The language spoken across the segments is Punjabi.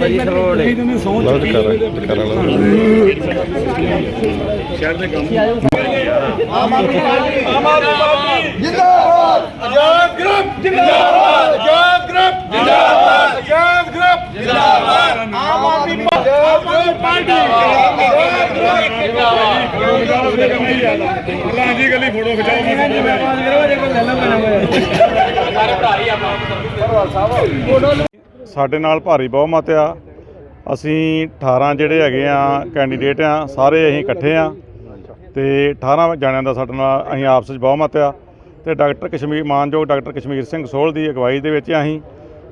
ਭਾਜੀ ਸਰੋੜ ਲਓ ਜੀ ਕਰ ਕਰ ਲਓ ਜਿੰਦਾਬਾਦ ਆਜ਼ਾਦ ਗਰੁੱਪ ਜਿੰਦਾਬਾਦ ਆਜ਼ਾਦ ਗਰੁੱਪ ਜਿੰਦਾਬਾਦ। ਆਜ਼ਾਦ ਗਰੁੱਪ ਜਿੰਦਾਬਾਦ। Aam Aadmi party Aam Aadmi party. ਲਾਂਜੀ ਗਲੀ ਫੋਟੋ ਖਿਚਾਓ ਮੈਂ ਸਾਡੇ ਨਾਲ ਭਾਰੀ ਬਹੁਮਤ ਆ। ਅਸੀਂ 18 ਜਿਹੜੇ ਹੈਗੇ ਆ ਕੈਂਡੀਡੇਟ ਆ ਸਾਰੇ ਅਸੀਂ ਇਕੱਠੇ ਆ। ਤੇ 18 ਜਣਿਆਂ ਦਾ ਸਾਡੇ ਨਾਲ ਅਸੀਂ ਆਪਸ ਵਿੱਚ ਬਹੁਮਤ ਆ। ਤੇ ਡਾਕਟਰ ਕਸ਼ਮੀਰ ਮਾਨਯੋਗ ਡਾਕਟਰ ਕਸ਼ਮੀਰ ਸਿੰਘ ਸੋਹਲ ਦੀ ਅਗਵਾਈ ਦੇ ਵਿੱਚ ਅਸੀਂ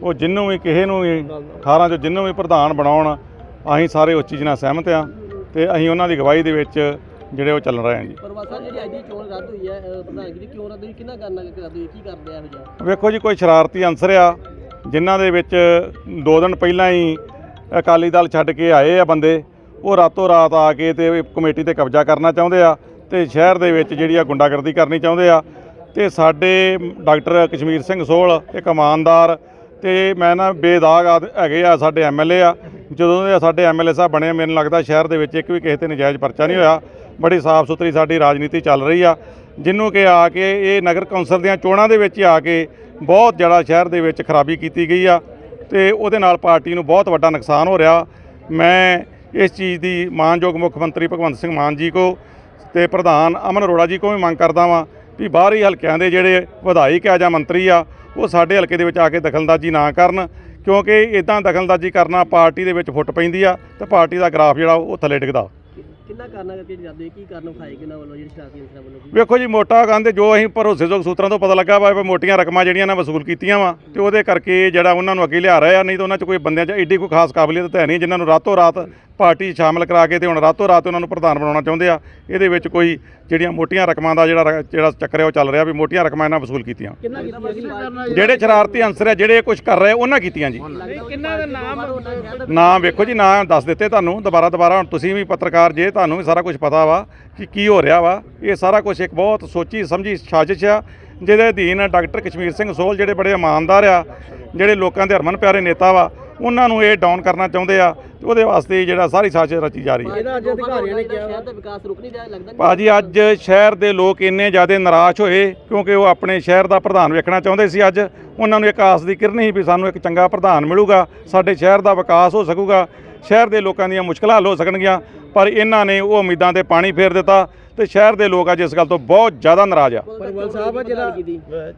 ਉਹ ਜਿੰਨੂੰ ਵੀ ਕਿਸੇ ਨੂੰ ਵੀ 18 ਚੋਂ ਜਿੰਨੂੰ ਵੀ ਪ੍ਰਧਾਨ ਬਣਾਉਣ ਅਸੀਂ ਸਾਰੇ ਉਸ ਚੀਜ਼ ਨਾਲ ਸਹਿਮਤ ਆ। ਤੇ ਅਸੀਂ ਉਹਨਾਂ ਦੀ ਅਗਵਾਈ ਦੇ ਵਿੱਚ ਜਿਹੜੇ ਉਹ ਚੱਲ ਰਹੇ ਆ ਜੀ। ਪਰਵਾਸਾ ਜਿਹੜੀ ਅੱਜ ਦੀ ਚੋਣ ਰੱਦ ਹੋਈ ਹੈ ਅਹ ਪ੍ਰਧਾਨਗੀ ਦੀ ਕਿਉਂ ਰੱਦ ਹੋਈ ਕਿਹਨਾਂ ਕਾਰਨਾਂ ਕਰਕੇ ਰੱਦ ਹੋਈ ਕੀ ਕਰਦੇ ਆ ਇਹੋ ਜਿਹਾ? ਵੇਖੋ ਜੀ ਕੋਈ ਸ਼ਰਾਰਤੀ ਅੰਸਰ ਆ। ਜਿਨ੍ਹਾਂ ਦੇ ਵਿੱਚ ਦੋ ਦਿਨ ਪਹਿਲਾਂ ਹੀ ਅਕਾਲੀ ਦਲ ਛੱਡ ਕੇ ਆਏ ਆ ਬੰਦੇ, ਉਹ ਰਾਤੋਂ ਰਾਤ ਆ ਕੇ ਤੇ ਕਮੇਟੀ ਤੇ ਕਬਜ਼ਾ ਕਰਨਾ ਚਾਹੁੰਦੇ ਆ ਤੇ ਸ਼ਹਿਰ ਦੇ ਵਿੱਚ ਜਿਹੜੀ ਆ ਗੁੰਡਾਗਰਦੀ ਕਰਨੀ ਚਾਹੁੰਦੇ ਆ। ਤੇ ਸਾਡੇ ਡਾਕਟਰ ਕਸ਼ਮੀਰ ਸਿੰਘ ਸੋਹਲ, ਇੱਕ ਇਮਾਨਦਾਰ ਤੇ ਮੈਂ ਨਾ ਬੇਦਾਗ ਆਦ- ਹੈਗੇ ਆ ਸਾਡੇ ਐਮਐਲਏ ਆ। ਜਦੋਂ ਦੇ ਸਾਡੇ ਐਮਐਲਏ ਸਾਹਿਬ ਬਣੇ, ਮੈਨੂੰ ਲੱਗਦਾ ਸ਼ਹਿਰ ਦੇ ਵਿੱਚ ਇੱਕ ਵੀ ਕਿਸੇ ਤੇ ਨਜਾਇਜ਼ ਪਰਚਾ ਨਹੀਂ ਹੋਇਆ। ਬੜੀ ਸਾਫ਼ ਸੁਥਰੀ ਸਾਡੀ ਰਾਜਨੀਤੀ ਚੱਲ ਰਹੀ ਆ। ਜਿਹਨੂੰ ਕਿ ਆ ਕੇ ਇਹ ਨਗਰ ਕੌਂਸਲ ਦੀਆਂ ਚੋਣਾਂ ਦੇ ਵਿੱਚ ਆ ਕੇ ਬਹੁਤ ਜ਼ਿਆਦਾ ਸ਼ਹਿਰ ਦੇ ਵਿੱਚ ਖਰਾਬੀ ਕੀਤੀ ਗਈ ਆ ਤੇ ਉਹਦੇ ਨਾਲ ਪਾਰਟੀ ਨੂੰ ਬਹੁਤ ਵੱਡਾ ਨੁਕਸਾਨ ਹੋ ਰਿਹਾ। ਮੈਂ ਇਸ ਚੀਜ਼ ਦੀ ਮਾਨਯੋਗ ਮੁੱਖ ਮੰਤਰੀ ਭਗਵੰਤ ਸਿੰਘ ਮਾਨ ਜੀ ਕੋ ਤੇ ਪ੍ਰਧਾਨ ਅਮਨ ਅਰੋੜਾ ਜੀ ਕੋ ਵੀ ਮੰਗ ਕਰਦਾ ਵਾਂ ਵੀ ਬਾਹਰੀ ਹਲਕਿਆਂ ਦੇ ਜਿਹੜੇ ਵਿਧਾਇਕ ਆ ਜਾਂ ਮੰਤਰੀ ਆ, ਉਹ ਸਾਡੇ ਹਲਕੇ ਦੇ ਵਿੱਚ ਆ ਕੇ ਦਖਲਅੰਦਾਜ਼ੀ ਨਾ ਕਰਨ, ਕਿਉਂਕਿ ਇਦਾਂ ਦਖਲਅੰਦਾਜ਼ੀ ਕਰਨਾ ਪਾਰਟੀ ਦੇ ਵਿੱਚ ਫੁੱਟ ਪੈਂਦੀ ਆ ਤੇ ਪਾਰਟੀ ਦਾ ਗ੍ਰਾਫ ਜਿਹੜਾ ਉਹ ਥੱਲੇ ਡਿੱਗਦਾ। ਕਿ- ਕਿਹਨਾਂ ਕਰਕੇ ਰੱਦ ਕੀ ਕਾਰਨ ਵਿਖਾਏ ਕਿਹਨਾਂ ਵੱਲੋਂ ਜਿਹੜੀ ਸ਼ਰਾਰਤੀ ਅੰਸਰਾਂ ਵੱਲੋਂ ਵੇਖੋ ਜੀ, ਮੋਟਾ ਕਹਿੰਦੇ ਜੋ ਅਸੀਂ ਭਰੋਸੇਯੋਗ ਸੂਤਰਾਂ ਤੋਂ ਪਤਾ ਲੱਗਾ ਵਾ, ਵੀ ਮੋਟੀਆਂ ਰਕਮਾਂ ਜਿਹੜੀਆਂ ਨਾ ਵਸੂਲ ਕੀਤੀਆਂ ਵਾ, ਤੇ ਉਹਦੇ ਕਰਕੇ ਜਿਹੜਾ ਉਹਨਾਂ ਨੂੰ ਅੱਗੇ ਲਿਆ ਰਿਹਾ ਨਹੀਂ ਤਾਂ ਉਹਨਾਂ 'ਚ ਕੋਈ ਬੰਦਿਆਂ 'ਚ ਐਡੀ ਕੋਈ ਖਾਸ ਕਾਬਲੀਅਤ ਤਾਂ ਹੈ ਨਹੀਂ, ਜਿਨ੍ਹਾਂ ਨੂੰ ਰਾਤੋਂ ਰਾਤ ਪਾਰਟੀ 'ਚ ਸ਼ਾਮਲ ਕਰਾ ਕੇ ਤੇ ਹੁਣ ਰਾਤੋਂ ਰਾਤ ਉਹਨਾਂ ਨੂੰ ਪ੍ਰਧਾਨ ਬਣਾਉਣਾ ਚਾਹੁੰਦੇ ਆ। ਇਹਦੇ ਵਿੱਚ ਕੋਈ ਜਿਹੜੀਆਂ ਮੋਟੀਆਂ ਰਕਮਾਂ ਦਾ ਜਿਹੜਾ ਰ- ਜਿਹੜਾ ਚੱਕਰ ਹੈ ਉਹ ਚੱਲ ਰਿਹਾ ਵੀ ਮੋਟੀਆਂ ਰਕਮਾਂ ਇਹਨਾਂ ਵਸੂਲ ਕੀਤੀਆਂ। ਜਿਹੜੇ ਸ਼ਰਾਰਤੀ ਅੰਸਰ ਆ ਜਿਹੜੇ ਕੁਝ ਕਰ ਰਹੇ ਉਹਨਾਂ ਕੀਤੀਆਂ ਜੀ। ਕਿੰਨਾ ਦਾ ਨਾਮ? ਨਾਮ ਵੇਖੋ ਜੀ ਨਾਂ ਦੱਸ ਦਿੱਤੇ ਤੁਹਾਨੂੰ। ਦੁਬਾਰਾ ਦੁਬਾਰਾ ਹੁਣ ਤੁਸੀਂ ਵੀ ਪੱਤਰਕਾਰ ਜੇ ਤੁਹਾਨੂੰ ਵੀ ਸਾਰਾ ਕੁਝ ਪਤਾ ਵਾ ਕਿ ਕੀ ਹੋ ਰਿਹਾ ਵਾ। ਇਹ ਸਾਰਾ ਕੁਝ ਇੱਕ ਬਹੁਤ ਸੋਚੀ ਸਮਝੀ ਸਾਜ਼ਿਸ਼ ਆ। ਜਿਹਦੇ ਅਧੀਨ ਡਾਕਟਰ ਕਸ਼ਮੀਰ ਸਿੰਘ ਸੋਹਲ ਜਿਹੜੇ ਬੜੇ ਇਮਾਨਦਾਰ ਆ ਜਿਹੜੇ ਲੋਕਾਂ ਦੇ ਹਰਮਨ ਪਿਆਰੇ ਨੇਤਾ ਵਾ ਉਹਨਾਂ ਨੂੰ ਇਹ ਡਾਊਨ ਕਰਨਾ ਚਾਹੁੰਦੇ ਆ ਤੇ ਉਹਦੇ ਵਾਸਤੇ ਜਿਹੜਾ ਸਾਰੀ ਸਾਜ਼ਿਸ਼ ਰਚੀ ਜਾ ਰਹੀ ਹੈ। ਇਹਦਾ ਅੱਜ ਅਧਿਕਾਰੀਆਂ ਨੇ ਕਿਹਾ ਸ਼ਹਿਰ ਦਾ ਵਿਕਾਸ ਰੁਕ ਨਹੀਂ ਰਿਹਾ ਲੱਗਦਾ ਭਾਜੀ ਅੱਜ ਸ਼ਹਿਰ ਦੇ ਲੋਕ ਇੰਨੇ ਜ਼ਿਆਦਾ ਨਿਰਾਸ਼ ਹੋਏ ਕਿਉਂਕਿ ਉਹ ਆਪਣੇ ਸ਼ਹਿਰ ਦਾ ਪ੍ਰਧਾਨ ਵੇਖਣਾ ਚਾਹੁੰਦੇ ਸੀ ਅੱਜ। ਉਹਨਾਂ ਨੂੰ ਇੱਕ ਆਸ ਦੀ ਕਿਰਨ ਸੀ ਵੀ ਸਾਨੂੰ ਇੱਕ ਚੰਗਾ ਪ੍ਰਧਾਨ ਮਿਲੂਗਾ ਸਾਡੇ ਸ਼ਹਿਰ ਦਾ ਵਿਕਾਸ ਹੋ ਸਕੂਗਾ ਸ਼ਹਿਰ ਦੇ ਲੋਕਾਂ ਦੀਆਂ ਮੁਸ਼ਕਲਾਂ ਹੱਲ ਹੋ ਸਕਣਗੀਆਂ ਪਰ ਇਹਨਾਂ ਨੇ ਉਹ ਉਮੀਦਾਂ ਤੇ ਪਾਣੀ ਫੇਰ ਦਿੱਤਾ। ਤੇ ਸ਼ਹਿਰ ਦੇ ਲੋਕ ਅੱਜ ਇਸ ਗੱਲ ਤੋਂ ਬਹੁਤ ਜ਼ਿਆਦਾ ਨਾਰਾਜ਼ ਆ। ਪਰਵਲ ਸਾਹਿਬ ਜਿਹੜਾ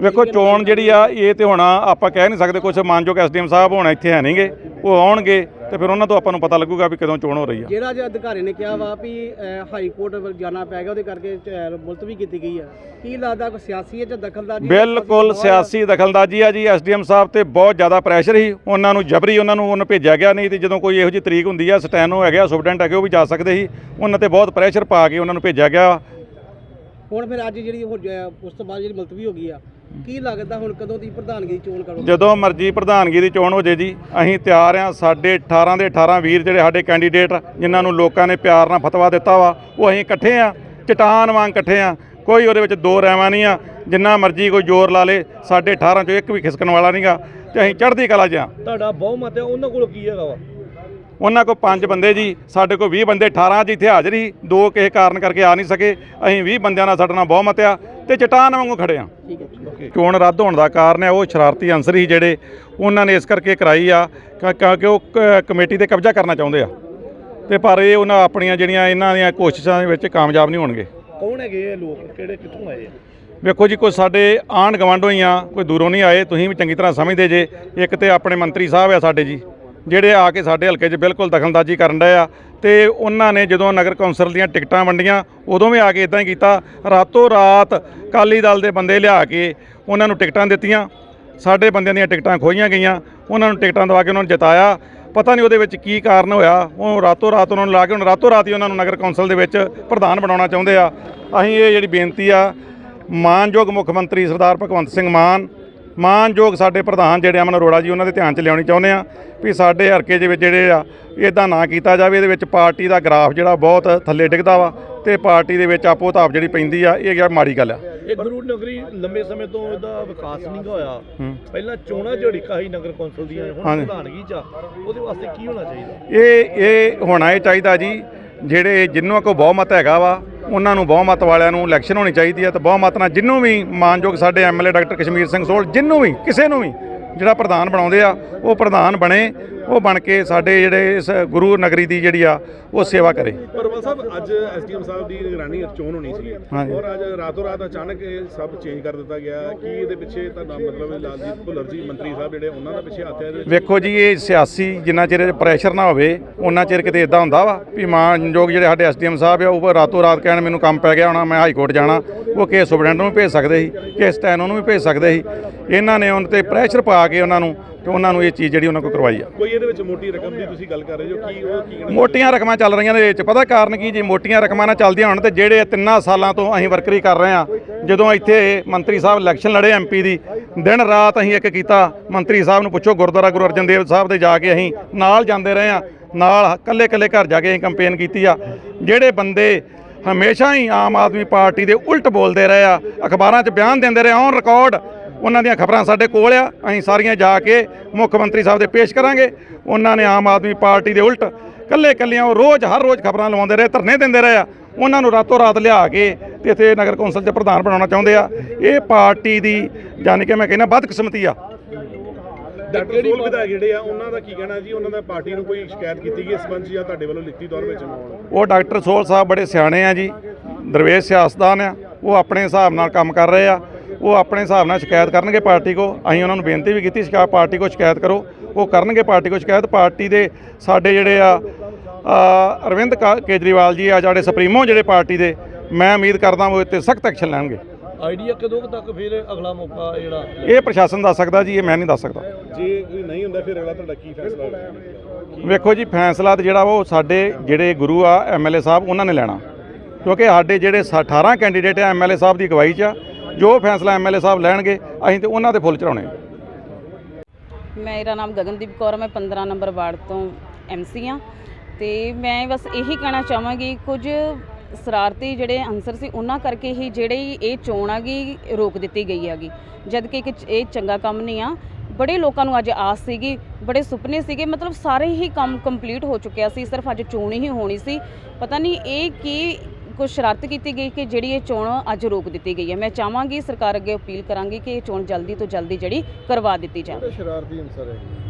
ਵੇਖੋ ਚੋਣ ਜਿਹੜੀ ਆ ਇਹ ਤੇ ਹੁਣ ਆਪਾਂ ਕਹਿ ਨਹੀਂ ਸਕਦੇ ਕੁਝ ਮਾਨਯੋਗ ਐਸਡੀਐਮ ਸਾਹਿਬ ਹੁਣ ਇੱਥੇ ਹੈ ਨਹੀਂਗੇ ਉਹ ਆਉਣਗੇ। ਤੇ ਫਿਰ ਉਹਨਾਂ ਤੋਂ ਆਪਾਂ ਨੂੰ ਪਤਾ ਲੱਗੂਗਾ ਵੀ ਕਦੋਂ ਚੋਣ ਹੋ ਰਹੀ ਆ। ਜਿਹੜਾ ਅੱਜ ਅਧਿਕਾਰੀ ਨੇ ਕਿਹਾ ਵਾ ਵੀ ਹਾਈ ਕੋਰਟ ਵੱਲ ਜਾਣਾ ਪੈ ਗਿਆ ਉਹਦੇ ਕਰਕੇ ਮੁਲਤਵੀ ਕੀਤੀ ਗਈ ਆ। ਕੀ ਲੱਗਦਾ ਕੋਈ ਸਿਆਸੀ ਹੈ ਜਾਂ ਦਖਲਦਾਰੀ ਬਿਲਕੁਲ ਸਿਆਸੀ ਦਖਲਅੰਦਾਜ਼ੀ ਆ ਜੀ। ਐਸਡੀਐਮ ਸਾਹਿਬ ਤੇ ਬਹੁਤ ਜ਼ਿਆਦਾ ਪ੍ਰੈਸ਼ਰ ਸੀ। ਉਹਨਾਂ ਨੂੰ ਜਬਰੀ ਉਹਨਾਂ ਨੂੰ ਉਹਨੂੰ ਭੇਜਿਆ ਗਿਆ ਨਹੀਂ ਤੇ ਜਦੋਂ ਕੋਈ ਇਹੋ ਜਿਹੀ ਤਰੀਕ ਹੁੰਦੀ ਆ ਸਟੈਨੋ ਹੈਗਾ ਸੁਪਰਡੈਂਟ ਹੈਗੇ ਉਹ ਵੀ ਜਾ ਸਕਦੇ ਸੀ। ਉਹਨਾਂ ਤੇ ਬਹੁਤ ਪ੍ਰੈਸ਼ਰ ਪਾ ਕੇ ਉਹਨਾਂ ਨੂੰ ਭੇਜਿਆ ਗਿਆ। ਹੁਣ ਫਿਰ ਅੱਜ ਜਿਹੜੀ ਉਸ ਤੋਂ ਬਾਅਦ ਜਿਹੜੀ ਮੁਲਤਵੀ ਹੋ ਗਈ ਆ ਕੀ ਲੱਗਦਾ ਹੁਣ ਕਦੋਂ ਦੀ ਪ੍ਰਧਾਨਗੀ ਦੀ ਚੋਣ ਕਰੋਗੇ? ਜਦੋਂ ਮਰਜ਼ੀ ਪ੍ਰਧਾਨਗੀ ਦੀ ਚੋਣ ਹੋ ਜੇ ਜੀ ਅਸੀਂ ਤਿਆਰ ਆ ਸਾਡੇ 18 ਦੇ 18 ਵੀਰ ਜਿਹੜੇ ਸਾਡੇ ਕੈਂਡੀਡੇਟ ਜਿਨ੍ਹਾਂ ਨੂੰ ਲੋਕਾਂ ਨੇ ਪਿਆਰ ਨਾਲ ਫਤਵਾ ਦਿੱਤਾ ਵਾ ਉਹ ਅਸੀਂ ਇਕੱਠੇ ਆ ਚਟਾਨ ਵਾਂਗ ਇਕੱਠੇ ਆ ਕੋਈ ਉਹਦੇ ਵਿੱਚ ਦੋ ਰਹਿਵਾਂ ਨਹੀਂ ਆ ਜਿੰਨਾ ਮਰਜ਼ੀ ਕੋਈ ਜ਼ੋਰ ਲਾ ਲੇ ਸਾਡੇ 18 ਚੋਂ ਇੱਕ ਵੀ ਖਿਸਕਣ ਵਾਲਾ ਨਹੀਂਗਾ ਤੇ ਅਸੀਂ ਚੜ੍ਹਦੀ ਕਲਾ 'ਚ ਆ ਤੁਹਾਡਾ ਬਹੁਮਤ ਹੈ ਉਹਨਾਂ ਕੋਲ ਕੀ ਹੈਗਾ ਵਾ? ਉਹਨਾਂ ਕੋਲ ਪੰਜ ਬੰਦੇ ਜੀ ਸਾਡੇ ਕੋਲ 20 ਬੰਦੇ 18 ਚ ਇੱਥੇ ਹਾਜ਼ਰ ਸੀ ਦੋ ਕਿਸੇ ਕਾਰਨ ਕਰਕੇ ਆ ਨਹੀਂ ਸਕੇ। ਅਸੀਂ 20 ਬੰਦਿਆਂ ਨਾਲ ਸਾਡਾ ਨਾਲ ਬਹੁਮਤ ਆ ਤੇ ਚਟਾਨ ਵਾਂਗੂ ਖੜੇ ਆ। ਠੀਕ ਹੈ ਚੋਣ ਰੱਦ ਹੋਣ ਦਾ ਕਾਰਨ ਹੈ ਉਹ ਸ਼ਰਾਰਤੀ ਅੰਸਰ ਹੀ ਜਿਹੜੇ ਉਹਨਾਂ ਨੇ ਇਸ ਕਰਕੇ ਕਰਾਈ ਆ ਕ- ਕਿਉਂਕਿ ਉਹ ਕ- ਕਮੇਟੀ ਤੇ ਕਬਜ਼ਾ ਕਰਨਾ ਚਾਹੁੰਦੇ ਆ। ਤੇ ਪਰ ਇਹ ਉਹਨਾਂ ਆਪਣੀਆਂ ਜਿਹੜੀਆਂ ਇਹਨਾਂ ਦੀਆਂ ਕੋਸ਼ਿਸ਼ਾਂ ਦੇ ਵਿੱਚ ਕਾਮਯਾਬ ਨਹੀਂ ਹੋਣਗੇ। ਕੌਣ ਹੈਗੇ ਇਹ ਲੋਕ? ਕਿਹੜੇ ਕਿੱਥੋਂ ਆਏ ਆ? ਵੇਖੋ ਜੀ ਕੋਈ ਸਾਡੇ ਆਂਢ ਗਵਾਂਢੋਂ ਹੀ ਆ ਕੋਈ ਦੂਰੋਂ ਨਹੀਂ ਆਏ ਤੁਸੀਂ ਵੀ ਚੰਗੀ ਤਰ੍ਹਾਂ ਸਮਝਦੇ ਜੇ ਇੱਕ ਤੇ ਆਪਣੇ ਮੰਤਰੀ ਸਾਹਿਬ ਆ ਸਾਡੇ ਜੀ। ਜਿਹੜੇ ਆ ਕੇ ਸਾਡੇ ਹਲਕੇ 'ਚ ਬਿਲਕੁਲ ਦਖਲਅੰਦਾਜ਼ੀ ਕਰਨ ਡਏ ਆ ਤੇ ਉਹਨਾਂ ਨੇ ਜਦੋਂ ਨਗਰ ਕੌਂਸਲ ਦੀਆਂ ਟਿਕਟਾਂ ਵੰਡੀਆਂ, ਉਦੋਂ ਵੀ ਆ ਕੇ ਇਦਾਂ ਹੀ ਕੀਤਾ। ਰਾਤੋਂ ਰਾਤ ਕਾਲੀ ਦਲ ਦੇ ਬੰਦੇ ਲਿਆ ਕੇ ਉਹਨਾਂ ਨੂੰ ਟਿਕਟਾਂ ਦਿੱਤੀਆਂ। ਸਾਡੇ ਬੰਦਿਆਂ ਦੀਆਂ ਟਿਕਟਾਂ ਖੋਈਆਂ ਗਈਆਂ। ਉਹਨਾਂ ਨੂੰ ਟਿਕਟਾਂ ਦਵਾ ਕੇ ਉਹਨਾਂ ਨੂੰ ਜਿਤਾਇਆ। ਪਤਾ ਨਹੀਂ ਉਹਦੇ ਵਿੱਚ ਕੀ ਕਾਰਨ ਹੋਇਆ। ਉਹ ਰਾਤੋਂ ਰਾਤ ਉਹਨਾਂ ਨੂੰ ਲਾ ਕੇ ਹੁਣ ਰਾਤੋਂ ਰਾਤ ਹੀ ਉਹਨਾਂ ਨੂੰ ਨਗਰ ਕੌਂਸਲ ਦੇ ਵਿੱਚ ਪ੍ਰਧਾਨ ਬਣਾਉਣਾ ਚਾਹੁੰਦੇ ਆ। ਅਸੀਂ ਇਹ ਜਿਹੜੀ ਬੇਨਤੀ ਆ, ਮਾਨਯੋਗ ਮੁੱਖ ਮੰਤਰੀ ਸਰਦਾਰ ਭਗਵੰਤ ਸਿੰਘ ਮਾਨ ਮਾਨਯੋਗ ਸਾਡੇ ਪ੍ਰਧਾਨ ਜਿਹੜੇ ਅਮਨ ਅਰੋੜਾ ਜੀ ਉਹਨਾਂ ਦੇ ਧਿਆਨ 'ਚ ਲਿਆਉਣੀ ਚਾਹੁੰਦੇ ਆ ਵੀ ਸਾਡੇ ਹਲਕੇ ਦੇ ਵਿੱਚ ਜਿਹੜੇ ਆ ਇਦਾਂ ਨਾ ਕੀਤਾ ਜਾਵੇ ਇਹਦੇ ਵਿੱਚ ਪਾਰਟੀ ਦਾ ਗ੍ਰਾਫ ਜਿਹੜਾ ਬਹੁਤ ਥੱਲੇ ਡਿੱਗਦਾ ਵਾ ਤੇ ਪਾਰਟੀ ਦੇ ਵਿੱਚ ਆਪੋ ਤਾਪ ਜਿਹੜੀ ਪੈਂਦੀ ਆ ਇਹ ਗਿਆ ਮਾੜੀ ਗੱਲ ਆ ਇਹ ਗੁਰੂ ਨਗਰੀ ਲੰਬੇ ਸਮੇਂ ਤੋਂ ਇਹਦਾ ਵਿਕਾਸ ਨਹੀਂ ਹੋਇਆ ਹੂੰ। ਪਹਿਲਾਂ ਚੋਣਾਂ ਝੜੀਕਾ ਸੀ ਨਗਰ ਕੌਂਸਲ ਦੀਆਂ ਹੁਣ। ਪ੍ਰਧਾਨਗੀ ਚ। ਉਹਦੇ ਵਾਸਤੇ ਕੀ ਹੋਣਾ ਚਾਹੀਦਾ ਇਹ ਇਹ ਹੋਣਾ ਇਹ ਚਾਹੀਦਾ ਜੀ ਜਿਹੜੇ ਜਿੰਨੂੰ ਕੋ ਬਹੁਮਤ ਹੈਗਾ ਵਾ ਉਹਨਾਂ ਨੂੰ ਬਹੁਮਤ ਵਾਲਿਆਂ ਨੂੰ ਇਲੈਕਸ਼ਨ ਹੋਣੀ ਚਾਹੀਦੀ ਹੈ ਤੇ ਬਹੁਮਤ ਨਾਲ ਜਿੰਨੂੰ ਵੀ ਮਾਨਯੋਗ ਸਾਡੇ ਐਮਐਲਏ ਡਾਕਟਰ ਕਸ਼ਮੀਰ ਸਿੰਘ ਸੋਲ, ਜਿੰਨੂੰ ਵੀ, ਕਿਸੇ ਨੂੰ ਵੀ ਜਿਹੜਾ ਪ੍ਰਧਾਨ ਬਣਾਉਂਦੇ ਆ ਉਹ ਪ੍ਰਧਾਨ ਬਣੇ ਉਹ ਬਣ ਕੇ ਸਾਡੇ ਜਿਹੜੇ ਇਸ ਗੁਰੂ ਨਗਰੀ ਦੀ ਜਿਹੜੀ ਆ ਉਹ ਸੇਵਾ ਕਰੇ ਪਰਮਲ ਸਾਹਿਬ ਅੱਜ ਐਸਡੀਐਮ ਸਾਹਿਬ ਦੀ ਨਿਗਰਾਨੀ ਚੋਣ ਹੋਣੀ ਸੀ। ਔਰ ਅੱਜ ਰਾਤੋਂ ਰਾਤ ਅਚਾਨਕ ਇਹ ਸਭ ਚੇਂਜ ਕਰ ਦਿੱਤਾ ਗਿਆ ਕੀ ਇਹਦੇ ਪਿੱਛੇ ਤੁਹਾਡਾ ਮਤਲਬ ਲਾਲਜੀਤ ਭੁੱਲਰ ਜੀ ਮੰਤਰੀ ਸਾਹਿਬ ਜਿਹੜੇ ਉਹਨਾਂ ਦਾ ਪਿੱਛੇ ਹੱਥ ਹੈ? ਵੇਖੋ ਜੀ ਇਹ ਸਿਆਸੀ ਜਿੰਨਾ ਚਿਰ ਪ੍ਰੈਸ਼ਰ ਨਾ ਹੋਵੇ ਉਹਨਾਂ ਚਿਰ ਕਿਤੇ ਇਦਾਂ ਹੁੰਦਾ ਵਾ ਵੀ ਮਾਨਯੋਗ ਜਿਹੜੇ ਸਾਡੇ ਐਸਡੀਐਮ ਸਾਹਿਬ ਆ ਉਹ ਰਾਤੋਂ ਰਾਤ ਕਹਿਣ ਮੈਨੂੰ ਕੰਮ ਪੈ ਗਿਆ ਹੋਣਾ ਮੈਂ ਹਾਈ ਕੋਰਟ ਜਾਣਾ ਉਹ ਕੇਸ ਸੁਪਰਡੈਂਟ ਨੂੰ ਭੇਜ ਸਕਦੇ ਸੀ ਕੇਸ ਸਟੈਨੋ ਨੂੰ ਵੀ ਭੇਜ ਸਕਦੇ ਸੀ ਇਹਨਾਂ ਨੇ ਉਹਨਾਂ ਤੇ ਪ੍ਰੈਸ਼ਰ ਪਾ ਕੇ ਉਹਨਾਂ ਨੂੰ ਤੇ ਉਹਨਾਂ ਨੂੰ ਇਹ ਚੀਜ਼ ਜਿਹੜੀ ਉਹਨਾਂ ਕੋਲ ਕਰਵਾਈ ਆ। ਕੋਈ ਇਹਦੇ ਵਿੱਚ ਮੋਟੀ ਰਕਮ ਦੀ ਤੁਸੀਂ ਗੱਲ ਕਰ ਰਹੇ ਹੋ? ਕੀ ਉਹ ਕੀ ਮੋਟੀਆਂ ਰਕਮਾਂ ਚੱਲ ਰਹੀਆਂ ਨੇ ਇਹ ਚ। ਪਤਾ ਕਾਰਨ ਕੀ ਜੇ? ਮੋਟੀਆਂ ਰਕਮਾਂ ਨਾਲ ਚੱਲਦੀਆਂ ਹੋਣ ਤੇ ਜਿਹੜੇ ਤਿੰਨਾਂ ਸਾਲਾਂ ਤੋਂ ਅਸੀਂ ਵਰਕਰੀ ਕਰ ਰਹੇ ਆ ਜਦੋਂ ਇੱਥੇ ਮੰਤਰੀ ਸਾਹਿਬ ਇਲੈਕਸ਼ਨ ਲੜੇ ਐਮਪੀ ਦੀ ਦਿਨ ਰਾਤ ਅਸੀਂ ਇੱਕ ਕੀਤਾ। ਮੰਤਰੀ ਸਾਹਿਬ ਨੂੰ ਪੁੱਛੋ ਗੁਰਦੁਆਰਾ ਗੁਰੂ ਅਰਜਨ ਦੇਵ ਸਾਹਿਬ ਦੇ ਜਾ ਕੇ ਅਸੀਂ ਨਾਲ ਜਾਂਦੇ ਰਹੇ ਆ ਨਾਲ ਕੱਲੇ ਕੱਲੇ ਘਰ ਜਾ ਕੇ ਅਸੀਂ ਕੰਪੇਨ ਕੀਤੀ ਆ। ਜਿਹੜੇ ਬੰਦੇ ਹਮੇਸ਼ਾ ਹੀ ਆਮ ਆਦਮੀ ਪਾਰਟੀ ਦੇ ਉਲਟ ਬੋਲਦੇ ਰਹੇ ਆ ਅਖਬਾਰਾਂ 'ਚ ਬਿਆਨ ਦਿੰਦੇ ਰਹੇ ਔਨ ਰਿਕਾਰਡ ਉਹਨਾਂ ਦੀਆਂ ਖਬਰਾਂ ਸਾਡੇ ਕੋਲ ਆ। ਅਸੀਂ ਸਾਰੀਆਂ ਜਾ ਕੇ ਮੁੱਖ ਮੰਤਰੀ ਸਾਹਿਬ ਦੇ ਪੇਸ਼ ਕਰਾਂਗੇ। ਉਹਨਾਂ ਨੇ ਆਮ ਆਦਮੀ ਪਾਰਟੀ ਦੇ ਉਲਟ ਕੱਲੇ ਕੱਲਿਆਂ ਉਹ ਰੋਜ਼ ਹਰ ਰੋਜ਼ ਖਬਰਾਂ ਲਵਾਉਂਦੇ ਰਹੇ ਧਰਨੇ ਦਿੰਦੇ ਰਹੇ ਆ। ਉਹਨਾਂ ਨੂੰ ਰਾਤੋਂ ਰਾਤ ਲਿਆ ਕੇ ਤੇ ਇੱਥੇ ਨਗਰ ਕੌਂਸਲ 'ਚ ਪ੍ਰਧਾਨ ਬਣਾਉਣਾ ਚਾਹੁੰਦੇ ਆ। ਇਹ ਪਾਰਟੀ ਦੀ ਯਾਨੀ ਕਿ ਮੈਂ ਕਹਿੰਦਾ ਬਦਕਿਸਮਤੀ ਆ। ਡਾਕਟਰ ਸੋਲ ਵਿਧਾਇਕ ਜਿਹੜੇ ਆ ਉਹਨਾਂ ਦਾ ਕੀ ਕਹਿਣਾ ਜੀ? ਉਹਨਾਂ ਦਾ ਪਾਰਟੀ ਨੂੰ ਕੋਈ ਸ਼ਿਕਾਇਤ ਕੀਤੀ ਗਈ ਇਸ ਸੰਬੰਧ 'ਚ ਜਾਂ ਤੁਹਾਡੇ ਵੱਲੋਂ ਲਿਖਤੀ ਤੌਰ ਵਿੱਚ ਉਹ ਡਾਕਟਰ ਸੋਲ ਸਾਹਿਬ ਬੜੇ ਸਿਆਣੇ ਆ ਜੀ ਦਰਵੇਸ਼ ਸਿਆਸਤਦਾਨ ਆ। ਉਹ ਆਪਣੇ ਹਿਸਾਬ ਨਾਲ ਕੰਮ ਕਰ ਰਹੇ ਆ। ਉਹ ਆਪਣੇ ਹਿਸਾਬ ਨਾਲ ਸ਼ਿਕਾਇਤ ਕਰਨਗੇ ਪਾਰਟੀ ਕੋ। ਅਸੀਂ ਉਹਨਾਂ ਨੂੰ ਬੇਨਤੀ ਵੀ ਕੀਤੀ ਸ਼ਿਕਾਇਤ ਪਾਰਟੀ ਕੋ ਸ਼ਿਕਾਇਤ ਕਰੋ। ਉਹ ਕਰਨਗੇ ਪਾਰਟੀ ਕੋ ਸ਼ਿਕਾਇਤ। ਪਾਰਟੀ ਦੇ ਸਾਡੇ ਜਿਹੜੇ ਆ ਅ, ਅਰਵਿੰਦ ਕਾ- ਕੇਜਰੀਵਾਲ ਜੀ ਆ ਜਿਹੜੇ ਸੁਪਰੀਮੋ ਜਿਹੜੇ ਪਾਰਟੀ ਦੇ ਮੈਂ ਉਮੀਦ ਕਰਦਾ ਉਹ ਇੱਥੇ ਸਖਤ ਐਕਸ਼ਨ ਲੈਣਗੇ। ਆਈਡੀਆ ਕਦੋਂ ਤੱਕ ਫਿਰ ਅਗਲਾ ਮੌਕਾ ਜਿਹੜਾ? ਇਹ ਪ੍ਰਸ਼ਾਸਨ ਦੱਸ ਸਕਦਾ ਜੀ ਇਹ ਮੈਂ ਨਹੀਂ ਦੱਸ ਸਕਦਾ। ਜੇ ਕੋਈ ਨਹੀਂ ਹੁੰਦਾ ਫਿਰ ਅਗਲਾ ਤੁਹਾਡਾ ਕੀ ਫੈਸਲਾ ਹੋਵੇਗਾ ਵੇਖੋ ਜੀ ਫੈਸਲਾ ਤੇ ਜਿਹੜਾ ਉਹ ਸਾਡੇ ਜਿਹੜੇ ਗੁਰੂ ਆ ਐਮਐਲਏ ਸਾਹਿਬ ਉਹਨਾਂ ਨੇ ਲੈਣਾ। ਕਿਉਂਕਿ ਸਾਡੇ ਜਿਹੜੇ ਸ- 18 ਕੈਂਡੀਡੇਟ ਆ ਐਮਐਲਏ ਸਾਹਿਬ ਦੀ ਅਗਵਾਈ 'ਚ ਆ। ਜੋ ਫੈਸਲਾ ਐਮਐਲਏ ਸਾਹਿਬ ਲੈਣਗੇ, ਅਸੀਂ ਤੇ ਉਹਨਾਂ ਤੇ ਫੁੱਲ ਚੜਾਉਣੇ ਮੇਰਾ ਨਾਮ ਗਗਨਦੀਪ ਕੌਰ ਮੈਂ 15 ਨੰਬਰ ਵਾਰਡ ਤੋਂ ਐਮਸੀ ਆ। ਤੇ ਮੈਂ ਬਸ ਇਹੀ ਕਹਿਣਾ ਚਾਹਾਂਗੀ, ਕੁਝ ਸਰਾਰਤੀ ਜਿਹੜੇ ਅਨਸਰ ਸੀ, ਉਹਨਾਂ ਕਰਕੇ ਹੀ ਜਿਹੜੀ ਇਹ ਚੋਣ ਆਗੀ, ਰੋਕ ਦਿੱਤੀ ਗਈ ਹੈਗੀ। ਜਦ ਕਿ ਇੱਕ ਇਹ ਚੰਗਾ ਕੰਮ ਨਹੀਂ ਆ, ਬੜੇ ਲੋਕਾਂ ਨੂੰ ਅੱਜ ਆਸ ਸੀਗੀ, ਬੜੇ ਸੁਪਨੇ ਸੀਗੇ, ਮਤਲਬ ਸਾਰੇ ਹੀ ਕੰਮ ਕੰਪਲੀਟ ਹੋ ਚੁੱਕਿਆ ਸੀ, ਸਿਰਫ ਅੱਜ ਚੋਣ ਹੀ ਹੋਣੀ ਸੀ। ਪਤਾ ਨਹੀਂ ਇਹ ਕੀ ਕੁਝ ਸ਼ਰਾਰਤ ਕੀਤੀ ਗਈ ਕਿ ਜਿਹੜੀ ਇਹ ਚੋਣ ਅੱਜ ਰੋਕ ਦਿੱਤੀ ਗਈ ਹੈ। ਮੈਂ ਚਾਹਾਂਗੀ ਸਰਕਾਰ ਅੱਗੇ ਅਪੀਲ ਕਰਾਂਗੀ ਕਿ ਇਹ ਚੋਣ ਜਲਦੀ ਤੋਂ ਜਲਦੀ ਜਿਹੜੀ ਕਰਵਾ ਦਿੱਤੀ ਜਾਵੇ। ਸ਼ਰਾਰਤੀ ਅਨਸਰ ਹੈ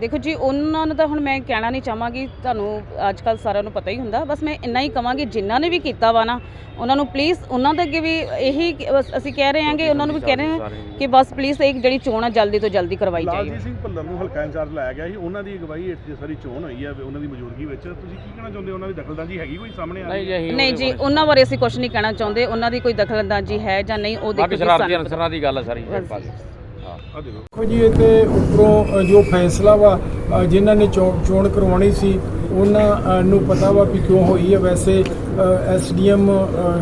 ਦੇਖੋ ਜੀ ਉਹਨਾਂ ਨੂੰ ਤਾਂ ਹੁਣ ਮੈਂ ਕਹਿਣਾ ਨਹੀਂ ਚਾਹਾਂਗੀ ਤੁਹਾਨੂੰ ਅੱਜ ਕੱਲ ਸਾਰਿਆਂ ਨੂੰ ਪਤਾ ਹੀ ਹੁੰਦਾ ਬਸ ਮੈਂ ਇੰਨਾ ਹੀ ਕਵਾਂਗੀ ਜਿਨ੍ਹਾਂ ਨੇ ਵੀ ਕੀਤਾ ਵਾ ਨਾ ਉਹਨਾਂ ਨੂੰ ਪਲੀਜ਼ ਉਹਨਾਂ ਦੇ ਅੱਗੇ ਵੀ ਇਹੀ ਬਸ ਅਸੀਂ ਕਹਿ ਰਹੇ ਹਾਂਗੇ ਉਹਨਾਂ ਨੂੰ ਵੀ ਕਹਿ ਰਹੇ ਹਾਂ ਕਿ ਬਸ ਪਲੀਜ਼ ਇਹ ਜਿਹੜੀ ਚੋਣ ਆ ਜਲਦੀ ਤੋਂ ਜਲਦੀ ਕਰਵਾਈ ਜਾਏ। ਲਾਲਜੀਤ ਸਿੰਘ ਭੁੱਲਰ ਨੂੰ ਹਲਕਾ ਇੰਚਾਰਜ ਲਾਇਆ ਗਿਆ ਸੀ ਉਹਨਾਂ ਦੀ ਅਗਵਾਈ ਇੱਥੇ ਸਾਰੀ ਚੋਣ ਹੋਈ ਹੈ ਉਹਨਾਂ ਦੀ ਮੌਜੂਦਗੀ ਵਿੱਚ ਤੁਸੀਂ ਕੀ ਕਹਿਣਾ ਚਾਹੁੰਦੇ ਹੋ? ਉਹਨਾਂ ਦੀ ਦਖਲਅੰਦਾਜ਼ੀ ਹੈਗੀ ਕੋਈ ਸਾਹਮਣੇ ਆ ਰਹੀ ਹੈ? ਨਹੀਂ ਜੀ ਉਹਨਾਂ ਬਾਰੇ ਅਸੀਂ ਕੁਝ ਨਹੀਂ ਕਹਿਣਾ ਚਾਹੁੰਦੇ ਉਹਨਾਂ ਦੀ ਕੋਈ ਦਖਲਅੰਦਾਜ਼ੀ ਹੈ ਜਾਂ ਨਹੀਂ ਉਹ ਦੇਖੋ ਜੀ ਸ਼ਰਾਰਤੀ ਸਾਨੂੰ ਅਨਸਰਾਂ ਦੀ ਗੱਲ ਹੈ ਸਾਰੀ ਦੇਖੋ। ਜੀ ਇਹ ਤੇ ਉੱਪਰੋਂ ਜੋ ਫੈਸਲਾ ਵਾ ਅ, ਜਿਨ੍ਹਾਂ ਨੇ ਚੋ- ਚੋਣ ਕਰਵਾਉਣੀ ਸੀ ਉਹਨਾਂ ਨੂੰ ਪਤਾ ਵਾ ਵੀ ਕਿਉਂ ਹੋਈ ਹੈ ਵੈਸੇ ਐਸਡੀਐਮ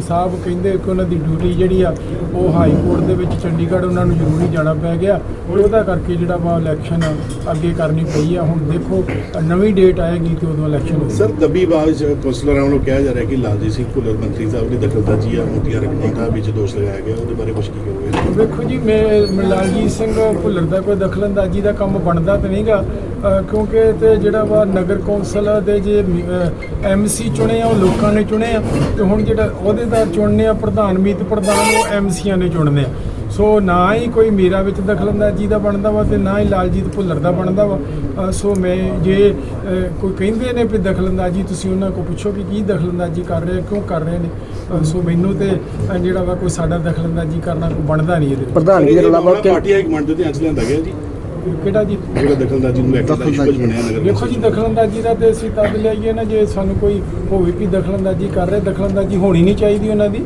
ਸਾਹਿਬ ਕਹਿੰਦੇ ਕਿ ਉਹਨਾਂ ਦੀ ਡਿਊਟੀ ਜਿਹੜੀ ਆ ਉਹ ਹਾਈ ਕੋਰਟ ਦੇ ਵਿੱਚ ਚੰਡੀਗੜ੍ਹ ਉਹਨਾਂ ਨੂੰ ਜ਼ਰੂਰੀ ਜਾਣਾ ਪੈ ਗਿਆ। ਉਹਦਾ ਕਰਕੇ ਜਿਹੜਾ ਵਾ ਇਲੈਕਸ਼ਨ ਅੱਗੇ ਕਰਨੀ ਪਈ ਆ। ਹੁਣ ਦੇਖੋ ਨਵੀਂ ਡੇਟ ਆਏਗੀ ਤੇ ਉਦੋਂ ਇਲੈਕਸ਼ਨ ਸਰ ਦੱਬੀਬਾਜ਼ ਕੌਂਸਲਰਾਂ ਵੱਲੋਂ ਕਿਹਾ ਜਾ ਰਿਹਾ ਕਿ ਲਾਲਜੀਤ ਸਿੰਘ ਭੁੱਲਰ ਮੰਤਰੀ ਸਾਹਿਬ ਦੀ ਦਖਲਅੰਦਾਜ਼ੀ ਆ ਮੋਟੀਆਂ ਰਕਮਾਂ ਦਾ ਵਿੱਚ ਦੋਸ਼ ਲਗਾਇਆ ਗਿਆ। ਉਹਦੇ ਬਾਰੇ ਕੁਝ ਕੀ ਕਹੋਗੇ? ਵੇਖੋ ਜੀ ਮੈਂ ਮਲਾਲਜੀਤ ਸਿੰਘ ਭੁੱਲਰ ਦਾ ਕੋਈ ਦਖਲਅੰਦਾਜ਼ੀ ਦਾ ਕੰਮ ਬਣਦਾ ਤੇ ਨਹੀਂਗਾ। ਕਿਉਂਕਿ ਤੇ ਜਿਹੜਾ ਵਾ ਨਗਰ ਕੌਂਸਲ ਦੇ ਜੇ ਐਮਸੀ ਚੁਣੇ ਆ ਉਹ ਲੋਕਾਂ ਨੇ ਚੁਣੇ ਆ ਤੇ ਹੁਣ ਜਿਹੜਾ ਅਹੁਦੇਦਾਰ ਚੁਣਨੇ ਆ ਪ੍ਰਧਾਨ ਮੀਤ ਪ੍ਰਧਾਨ ਉਹ ਐਮਸੀਆਂ ਨੇ ਚੁਣਨੇ ਆ। ਸੋ ਨਾ ਹੀ ਕੋਈ ਮੇਰਾ ਵਿੱਚ ਦਖਲਅੰਦਾਜ਼ੀ ਦਾ ਬਣਦਾ ਵਾ ਤੇ ਨਾ ਹੀ ਲਾਲਜੀਤ ਭੁੱਲਰ ਦਾ ਬਣਦਾ ਵਾ। ਸੋ ਮੈਂ ਜੇ ਕੋਈ ਕਹਿੰਦੇ ਨੇ ਵੀ ਦਖਲਅੰਦਾਜ਼ੀ ਤੁਸੀਂ ਉਹਨਾਂ ਕੋਲ ਪੁੱਛੋ ਕਿ ਕੀ ਦਖਲਅੰਦਾਜ਼ੀ ਕਰ ਰਹੇ ਕਿਉਂ ਕਰ ਰਹੇ ਨੇ? ਸੋ ਮੈਨੂੰ ਤੇ ਜਿਹੜਾ ਵਾ ਕੋਈ ਸਾਡਾ ਦਖਲਅੰਦਾਜ਼ੀ ਕਰਨਾ ਕੋਈ ਬਣਦਾ ਨਹੀਂ ਇਹਦੇ ਵਿੱਚ। ਪ੍ਰਧਾਨਗੀ ਦੇ ਇਲਾਵਾ ਪਾਰਟੀ ਹਾਈ ਕਮਾਂਡ ਦੇ ਧਿਆਨ ਚ ਲਿਆਂਦਾ ਗਿਆ ਜੀ। ਕਿਹੜਾ ਜੀ? ਜਿਹੜਾ ਦਖਲਅੰਦਾਜ਼ੀ ਨੂੰ ਲੈ ਕੇ ਦਾ ਇਸ਼ੂ ਬਣਿਆ ਨਗਰ ਦੇਖੋ ਜੀ ਦਖਲਅੰਦਾਜ਼ੀ ਦਾ ਤੇ ਅਸੀਂ ਤਦ ਲਿਆਈਏ ਨਾ ਜੇ ਸਾਨੂੰ ਕੋਈ ਹੋਵੇ ਵੀ ਦਖਲਅੰਦਾਜ਼ੀ ਕਰ ਰਹੇ ਦਖਲਅੰਦਾਜ਼ੀ ਹੋਣੀ ਨਹੀਂ ਚਾਹੀਦੀ ਉਹਨਾਂ ਦੀ।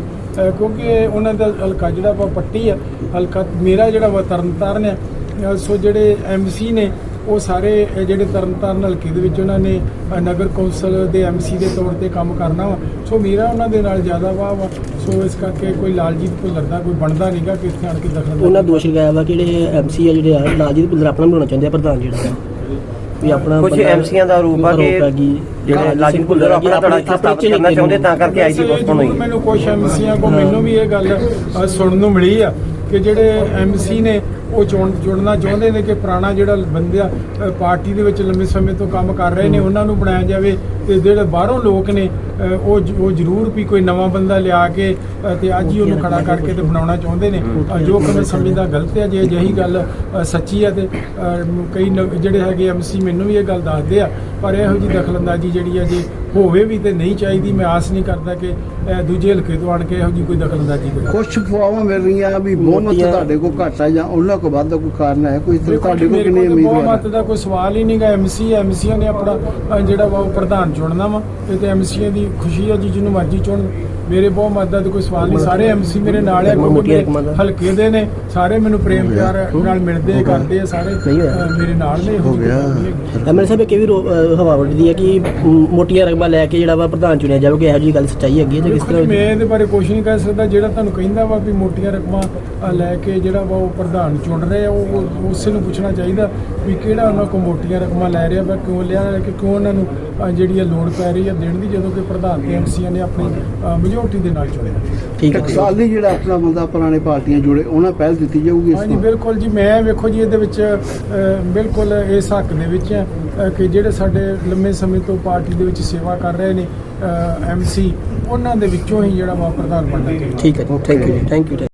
ਕਿਉਂਕਿ ਉਹਨਾਂ ਦਾ ਹਲਕਾ ਜਿਹੜਾ ਵਾ ਪੱਟੀ ਆ ਹਲਕਾ ਮੇਰਾ ਜਿਹੜਾ ਵਾ ਤਰਨਤਾਰਨ ਆ। ਅਹ ਸੋ ਜਿਹੜੇ ਐਮਸੀ ਨੇ ਉਹ ਸਾਰੇ ਜਿਹੜੇ ਤਰਨਤਾਰਨ ਹਲਕੇ ਦੇ ਵਿੱਚ ਉਹਨਾਂ ਨੇ ਨਗਰ ਕੌਂਸਲ ਦੇ ਐਮਸੀ ਦੇ ਤੌਰ ਤੇ ਕੰਮ ਕਰਨਾ ਵਾ। ਸੋ ਮੇਰਾ ਉਹਨਾਂ ਦੇ ਨਾਲ ਜ਼ਿਆਦਾ ਵਾਹ ਵਾ। ਸੋ ਇਸ ਕਰਕੇ ਕੋਈ ਲਾਲਜੀਤ ਭੁੱਲਰ ਦਾ ਕੋਈ ਬਣਦਾ ਨਹੀਂਗਾ ਕਿ ਇੱਥੇ ਆਣ ਕੇ ਦਖਲਅੰਦਾਜ਼ੀ ਉਹਨਾਂ ਦੋਸ਼ ਲਗਾਇਆ ਵਾ ਕਿ ਜਿਹੜੇ ਐਮਸੀ ਆ ਜਿਹੜੇ ਆ ਲਾਲਜੀਤ ਭੁੱਲਰ ਆਪਣਾ ਬਣਾਉਣਾ ਚਾਹੁੰਦੇ ਆ ਪ੍ਰਧਾਨ ਜਿਹੜਾ। ਵਾ। ਆਪਣਾ ਕੁਝ ਐਮਸੀਆਂ ਦਾ ਆਰੋਪ ਆ ਕਿ ਜਿਹੜੇ ਲਾਜਨ ਭੁੱਲਰ ਆਪਣਾ ਇੱਥੇ ਸਥਾਪਿਤ ਕਰਨਾ ਚਾਹੁੰਦੇ ਤਾਂ ਕਰਕੇ ਆਈ ਜੀ ਪੋਸਟਪੋਨ ਹੋਈ ਮੈਨੂੰ ਕੁਝ ਐਮਸੀਆਂ ਕੋ ਮੈਨੂੰ ਵੀ ਇਹ ਗੱਲ ਸੁਣਨ ਨੂੰ ਮਿਲੀ ਆ ਕਿ ਜਿਹੜੇ ਐਮਸੀ ਨੇ ਉਹ ਚੁਣ ਜੁੜਨਾ ਚਾਹੁੰਦੇ ਨੇ ਕਿ ਪੁਰਾਣਾ ਜਿਹੜਾ ਬੰਦਿਆ ਪਾਰਟੀ ਦੇ ਵਿੱਚ ਲੰਬੇ ਸਮੇਂ ਤੋਂ ਕੰਮ ਕਰ ਰਹੇ ਨੇ ਉਹਨਾਂ ਨੂੰ ਬਣਾਇਆ ਜਾਵੇ ਤੇ ਜਿਹੜੇ ਬਾਹਰੋਂ ਲੋਕ ਨੇ ਉਹ ਉਹ ਜ਼ਰੂਰ ਵੀ ਕੋਈ ਨਵਾਂ ਬੰਦਾ ਲਿਆ ਕੇ ਤੇ ਅੱਜ ਹੀ ਉਹਨੂੰ ਖੜਾ ਕਰਕੇ ਤੇ ਬਣਾਉਣਾ ਚਾਹੁੰਦੇ ਨੇ। ਜੋ ਕਿ ਮੈਂ ਸਮਝਦਾ ਗਲਤ ਹੈ ਜੇ ਅਜਿਹੀ ਗੱਲ ਸੱਚੀ ਹੈ ਤੇ ਕਈ ਨ- ਜਿਹੜੇ ਹੈਗੇ ਐਮਸੀ ਮੈਨੂੰ ਵੀ ਇਹ ਗੱਲ ਦੱਸਦੇ ਆ ਪਰ ਇਹੋ ਜੀ ਦਖਲਅੰਦਾਜ਼ੀ ਜਿਹੜੀ ਹੈ ਜੇ ਹੋਵੇ ਵੀ ਤੇ ਨਹੀਂ ਚਾਹੀਦੀ ਮੈਂ ਆਸ ਨਹੀਂ ਕਰਦਾ ਕਿ ਦੂਜੇ ਹਲਕੇ ਤੋਂ ਆਣ ਕੇ ਇਹੋ ਜੀ ਕੋਈ ਦਖਲਅੰਦਾਜ਼ੀ ਕਰੇ ਕੁਝ ਫਵਾਵਾਂ ਮਿਲ ਰਹੀਆਂ ਵੀ ਬਹੁਮਤ ਤੁਹਾਡੇ ਕੋਲ ਘੱਟ ਹੈ ਜਾਂ ਉਹਨਾਂ ਕੋਲ ਵੱਧ ਕੋਈ ਕਾਰਨ ਹੈ ਕੋਈ ਤੁਹਾਡੇ ਕੋਲ ਕਿੰਨੇ ਉਮੀਦਵਾਰ ਬਹੁਮਤ ਦਾ ਕੋਈ ਸਵਾਲ ਹੀ ਨਹੀਂਗਾ ਐਮਸੀ ਐਮਸੀਆਂ ਨੇ ਆਪਣਾ ਅ, ਜਿਹੜਾ ਵਾ ਉਹ ਪ੍ਰਧਾਨ ਚੁਣਨਾ ਵਾ ਇਹ ਤੇ ਐਮਸੀਆਂ ਦੀ ਖੁਸ਼ੀ ਹੈ ਜੀ ਜਿਹਨੂੰ ਮਰਜ਼ੀ ਚੁਣ। ਮੇਰੇ ਬਹੁਮਤ ਦਾ ਤਾਂ ਕੋਈ ਸਵਾਲ ਨਹੀਂ। ਸਾਰੇ ਐਮਸੀ ਮੇਰੇ ਨਾਲ ਦਾ। ਹਲਕੇ ਦੇ ਨੇ। ਸਾਰੇ ਮੈਨੂੰ ਪ੍ਰੇਮ ਪਿਆਰ ਨਾਲ ਮਿਲਦੇ ਕਰਦੇ ਆ ਸਾਰੇ। ਮੇਰੇ ਨਾਲ ਨੇ। ਹੋ ਗਿਆ। ਐਮਐਲ ਸਾਹਿਬ ਇਹ ਵੀ ਹਵਾ ਉੱਡਦੀ ਹੈ ਕਿ ਮ, ਮੋਟੀਆਂ ਰਕਮਾਂ ਲੈ ਕੇ ਜਿਹੜਾ ਵਾ ਪ੍ਰਧਾਨ ਚੁਣਿਆ ਜਾਵੇ ਕਿ ਇਹੋ ਜਿਹੀ ਗੱਲ ਸੱਚਾਈ ਹੈਗੀ ਹੈ ਜਾਂ ਕਿਸ ਜੀ, ਤਰ੍ਹਾਂ ਮੈਂ ਇਹਦੇ ਬਾਰੇ ਕੁਝ ਨਹੀਂ ਕਹਿ ਸਕਦਾ। ਜਿਹੜਾ ਤੁਹਾਨੂੰ ਕਹਿੰਦਾ ਵਾ ਵੀ ਮੋਟੀਆਂ ਰਕਮਾਂ ਲੈ ਕੇ ਜਿਹੜਾ ਵਾ ਉਹ ਪ੍ਰਧਾਨ ਚੁਣ ਰਹੇ ਆ ਉਹ ਉਸੇ ਨੂੰ ਪੁੱਛਣਾ ਚਾਹੀਦਾ ਵੀ ਕਿਹੜਾ ਉਹਨਾਂ ਕੋਲ ਮੋਟੀਆਂ ਰਕਮਾਂ ਲੈ ਰਿਹਾ ਵਾ ਕਿਉਂ ਲਿਆ ਰਿਹਾ ਕਿ ਕਿਉਂ ਉਹਨਾਂ ਨੂੰ ਜਿਹੜੀ ਆ ਲੋੜ ਪੈ ਰਹੀ ਹੈ ਦੇਣ ਦੀ ਜਦੋਂ ਕਿ ਪ੍ਰਧਾਨ ਤੇ ਐਮਸੀਆਂ ਨੇ ਆਪਣੀ ਮੈਜੋਰਟੀ ਦੇ ਨਾਲ ਚੁਣਿਆ ਠੀਕ ਹੈ। ਟਕਸਾਲੀ ਜਿਹੜਾ ਆਪਣਾ ਬੰਦਾ ਪੁਰਾਣੇ ਪਾਰਟੀਆਂ ਜੁੜੇ ਉਹਨਾਂ ਪਹਿਲ ਦਿੱਤੀ ਜਾਊਗੀ ਇਸ ਹਾਂਜੀ ਨੂੰ ਬਿਲਕੁਲ ਜੀ ਮੈਂ ਵੇਖੋ ਜੀ ਇਹਦੇ ਵਿੱਚ ਬਿਲਕੁਲ ਇਸ ਹੱਕ ਦੇ ਵਿੱਚ ਹਾਂ, ਕਿ ਜਿਹੜੇ ਸਾਡੇ ਲੰਮੇ ਸਮੇਂ ਤੋਂ ਪਾਰਟੀ ਦੇ ਵਿੱਚ ਸੇਵਾ ਕਰ ਰਹੇ ਨੇ ਐਮਸੀ ਉਹਨਾਂ ਦੇ ਵਿੱਚੋਂ ਹੀ ਜਿਹੜਾ ਵਾ ਪ੍ਰਧਾਨ ਬਣਨਾ ਚਾਹੀਦਾ। ਠੀਕ ਹੈ ਥੈਂਕ ਯੂ ਥੈਂਕ ਯੂ